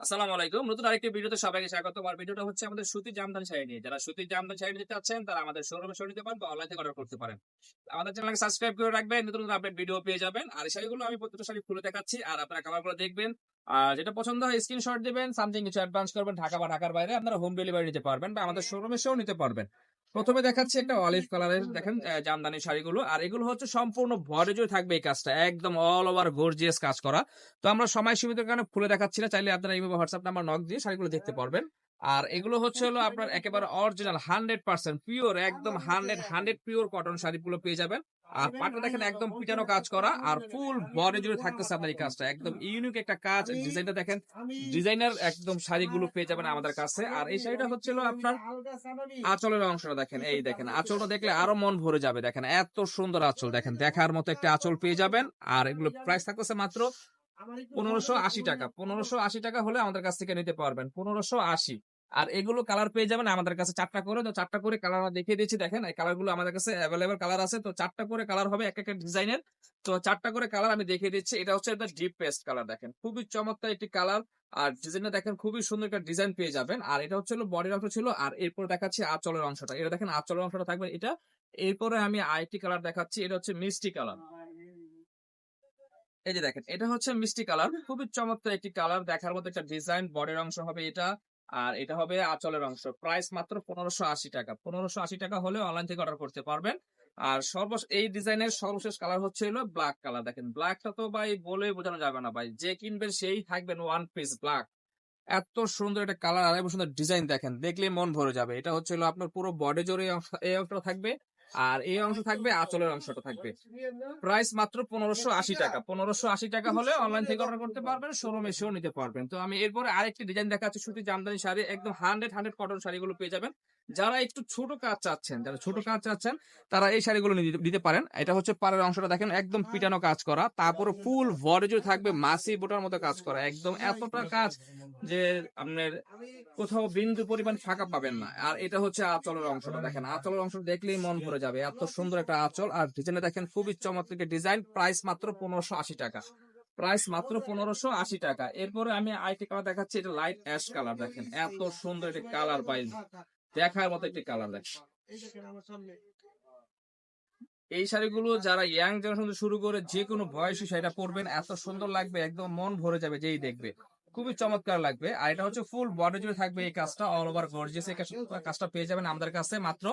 আসসালামু আলাইকুম। নতুন আরেকটি ভিডিওতে সবাইকে স্বাগত। আমার ভিডিওটা হচ্ছে আমাদের সুতির জামদানি শাড়ি নিয়ে। যারা সুতির জামদানি শাড়ি নিতে চাচ্ছেন, তারা আমাদের শোরুমে শাড়ি নিতে পারেন বা অনলাইন অর্ডার করতে পারেন। আমাদের চ্যানেলকে সাবস্ক্রাইব করে রাখবেন, নতুন নতুন আপডেট ভিডিও পেয়ে যাবেন। আর শাড়িগুলো আমি প্রত্যেকটা শাড়ি খুলে দেখাচ্ছি আর আপনারা কালারগুলো দেখবেন। আর যেটা পছন্দ হয় স্ক্রিনশট দিবেন সামথিং কিছু অ্যাডভান্স করবেন, ঢাকা বা ঢাকার বাইরে আপনারা হোম ডেলিভারি নিতে পারবেন বা আমাদের শোরুমে সেও নিতে পারবেন। প্রথমে দেখাচ্ছি একটা অলিভ কালারের দেখেন জামদানি শাড়িগুলো। আর এগুলো হচ্ছে সম্পূর্ণ ভরে জুড়ে থাকবে এই কাজটা। একদম অল ওভার গর্জিয়াস কাজ করা। তো আমরা সময় সীমিত কারণে খুলে দেখাচ্ছি না। চাইলে আপনারা এইভাবে হোয়াটসঅ্যাপ নাম্বার নক দিয়ে শাড়িগুলো দেখতে পারবেন। আর এগুলো হচ্ছে হলো আপনার একেবারে অরিজিনাল হান্ড্রেড পার্সেন্ট পিওর একদম হান্ড্রেড হান্ড্রেড পিওর কটন শাড়িগুলো পেয়ে যাবেন। আর পাটটা দেখেন একদম পিটানো কাজ করা আর ফুল বডি জুড়ে থাকতেছে আপনার এই কাজটা। একদম ইউনিক একটা কাজ ডিজাইনটা দেখেন ডিজাইনার একদম শাড়িগুলো পেয়ে যাবেন আমাদের কাছে। আর এই শাড়িটা হচ্ছে হলো আপনার আঁচলের অংশটা দেখেন এই দেখেন। আঁচলটা দেখলে আরও মন ভরে যাবে দেখেন। এত সুন্দর আঁচল দেখেন দেখার মতো একটা আঁচল পেয়ে যাবেন। আর এগুলো প্রাইস থাকতেছে মাত্র পনেরোশো আশি টাকা পনেরোশো আশি টাকা হলে আমাদের কাছ থেকে নিতে পারবেন পনেরোশো আশি। আর এগুলো কালার পেয়ে যাবেন আমাদের কাছে চারটা করে তো চারটা করে কালার দেখিয়ে দিচ্ছি দেখেন এই কালারগুলো আমাদের কাছে অ্যাভেলেবেল কালার আছে তো চারটা করে কালার হবে এক একটা ডিজাইনের তো চারটা করে কালার আমি দেখিয়ে দিচ্ছি এটা হচ্ছে একটা ডিপ পেস্ট কালার দেখেন খুবই চমৎকার একটি কালার আর ডিজাইনটা দেখেন খুবই সুন্দর একটা ডিজাইন পেয়ে যাবেন। আর এটা হচ্ছে বডির অংশ ছিল আর এরপরে দেখাচ্ছি আঁচলের অংশটা। এটা দেখেন আঁচলের অংশটা থাকবে এটা। এরপরে আমি আইটি কালার দেখাচ্ছি এটা হচ্ছে মিষ্টি কালার এই যে দেখেন, এটা হচ্ছে মিষ্টি কালার। খুবই চমৎকার একটি কালার। দেখার মতো একটা ডিজাইন, বডির অংশ হবে এটা, আর এটা হবে আঁচলের অংশ। প্রাইস মাত্র পনেরোশো আশি টাকা। পনেরোশো আশি টাকা হলে অনলাইন থেকে অর্ডার করতে পারবেন। আর সর্বশ, এই ডিজাইনের সর্বশেষ কালার হচ্ছে হলো ব্ল্যাক কালার। দেখেন, ব্ল্যাকটা তো ভাই বলে বোঝানো যাবে না ভাই। যে কিনবেন সেই থাকবেন ওয়ান পিস ব্ল্যাক। এত সুন্দর একটা কালার আর এত সুন্দর ডিজাইন দেখেন দেখলে মন ভরে যাবে। এটা হচ্ছে হলো আপনার পুরো বডি জোরে এই অংশটা থাকবে। আর এই অংশ থাকবে, আঁচলের অংশটা থাকবে। প্রাইস মাত্র পনেরোশো আশি টাকা। পনেরোশো আশি টাকা হলে অনলাইন থেকে অর্ডার করতে পারবেন শোরুম এসেও নিতে পারবেন। তো আমি এরপরে আরেকটি ডিজাইন দেখাচ্ছি, সুতি জামদানি শাড়ি, একদম হান্ড্রেড হান্ড্রেড কটন শাড়িগুলো পেয়ে যাবেন। যারা একটু ছোট কাজ চাচ্ছেন, যারা ছোট কাজ চাচ্ছেন, তারা এই শাড়িগুলো নিতে- পারেন। এটা হচ্ছে পাড়ের অংশটা, দেখেন, একদম পিটানো কাজ করা। তারপরে ফুল ভরেজও থাকবে মাসি বোটার মতো কাজ করা। একদম এতটা কাজ যে আপনার কোথাও বিন্দু পরিমাণ ফাঁকা পাবেন না। আর এটা হচ্ছে আঁচলের অংশটা, দেখেন। আঁচলের অংশ দেখলেই মন ভরে যাবে। এত সুন্দর একটা আঁচল। আর ডিজাইনে দেখেন, খুবই চমৎকার ডিজাইন। প্রাইস মাত্র পনেরোশো আশি টাকা। প্রাইস মাত্র পনেরোশো আশি টাকা। এরপরে আমি আরেকটি কালার দেখাচ্ছি, এটা লাইট অ্যাশ কালার দেখেন। এত সুন্দর একটি কালার পাই দেখার মতো একটি কালার দেখেন। এই শাড়িগুলো যারা ইয়াং জেনারেশন শুরু করে যে কোনো বয়সী শাড়িটা পরবেন, এত সুন্দর লাগবে, একদম মন ভরে যাবে যেই দেখবে। খুবই চমৎকার লাগবে। আর এটা হচ্ছে ফুল বডি জুড়ে থাকবে এই কাজটা অল ওভার গর্জিয়াস এই কাজটা পেয়ে যাবেন আমাদের কাছে মাত্র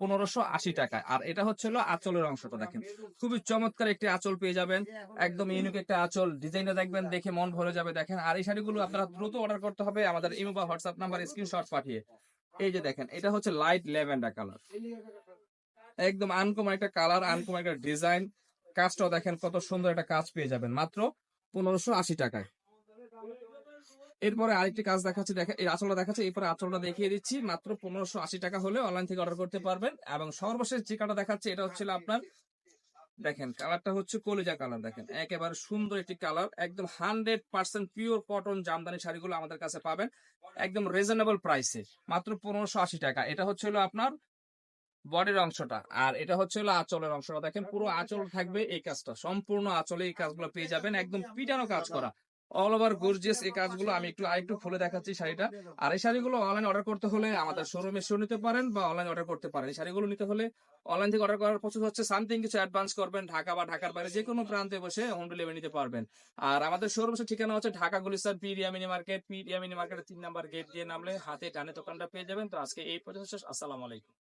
পনেরোশো আশি টাকায়। আর এটা হচ্ছে আঁচলের অংশটা দেখেন। খুবই চমৎকার একটি আঁচল পেয়ে যাবেন। একদম ইউনিক একটা আঁচল। ডিজাইনটা দেখবেন দেখে মন ভরে যাবে দেখেন। আর এই শাড়িগুলো আপনারা দ্রুত অর্ডার করতে হবে আমাদের ইমো বা হোয়াটসঅ্যাপ নাম্বার স্ক্রিনশট পাঠিয়ে। এই যে দেখেন, এটা হচ্ছে লাইট ল্যাভেন্ডার কালার একদম আনকমন একটা কালার আনকমন একটা ডিজাইন কাজটাও দেখেন কত সুন্দর একটা কাজ পেয়ে যাবেন। মাত্র পনেরোশো আশি টাকায়। এরপরে আরেকটি কাজ দেখাচ্ছি, দেখা, এই আঁচলটা দেখাচ্ছি, এরপরে আঁচলটা দেখিয়ে দিচ্ছি। মাত্র পনেরোশো আশি টাকা হলে অনলাইন থেকে অর্ডার করতে পারবেন। এবং সর্বশেষ যে দেখাচ্ছে, এটা হচ্ছে আপনার, দেখেন কালারটা হচ্ছে কলিজা কালার দেখেন। একেবারে সুন্দর একটি কালার একদম hundred percent pure cotton Jamdani শাড়িগুলো আমাদের কাছে পাবেন। একদম রিজনেবল প্রাইসে মাত্র পনেরোশো আশি টাকা। এটা হচ্ছে আপনার বডির অংশটা। আর এটা হচ্ছে হলো আঁচলের অংশটা। দেখেন, পুরো আঁচল থাকবে এই কাজটা। সম্পূর্ণ আঁচলে এই কাজগুলো পেয়ে যাবেন। একদম পিটানো কাজ করা। অল ওভার গর্জিয়াস এই কাজগুলো আমি একটু আরেকটু খুলে দেখাচ্ছি শাড়িটা। আর এই শাড়িগুলো অনলাইন অর্ডার করতে হলে আমাদের শোরুমে এসেও নিতে পারেন বা অনলাইন অর্ডার করতে পারেন। এই শাড়িগুলো নিতে হলে অনলাইন থেকে অর্ডার করার প্রসেস হচ্ছে সামথিং কিছু অ্যাডভান্স করবেন, ঢাকা বা ঢাকার বাইরে যে কোনো প্রান্তে বসে হোম ডেলিভারি নিতে পারবেন। আর আমাদের শোরুম ঠিকানা হচ্ছে ঢাকা গুলিস্তান পিডিয়া মিনি মার্কেট পিডিয়া মিনি মার্কেটের তিন নাম্বার গেট দিয়ে নামলে হাতে টানে দোকানটা পেয়ে যাবেন। তো আজকে এই পর্যন্ত শেষ। আসসালামু আলাইকুম।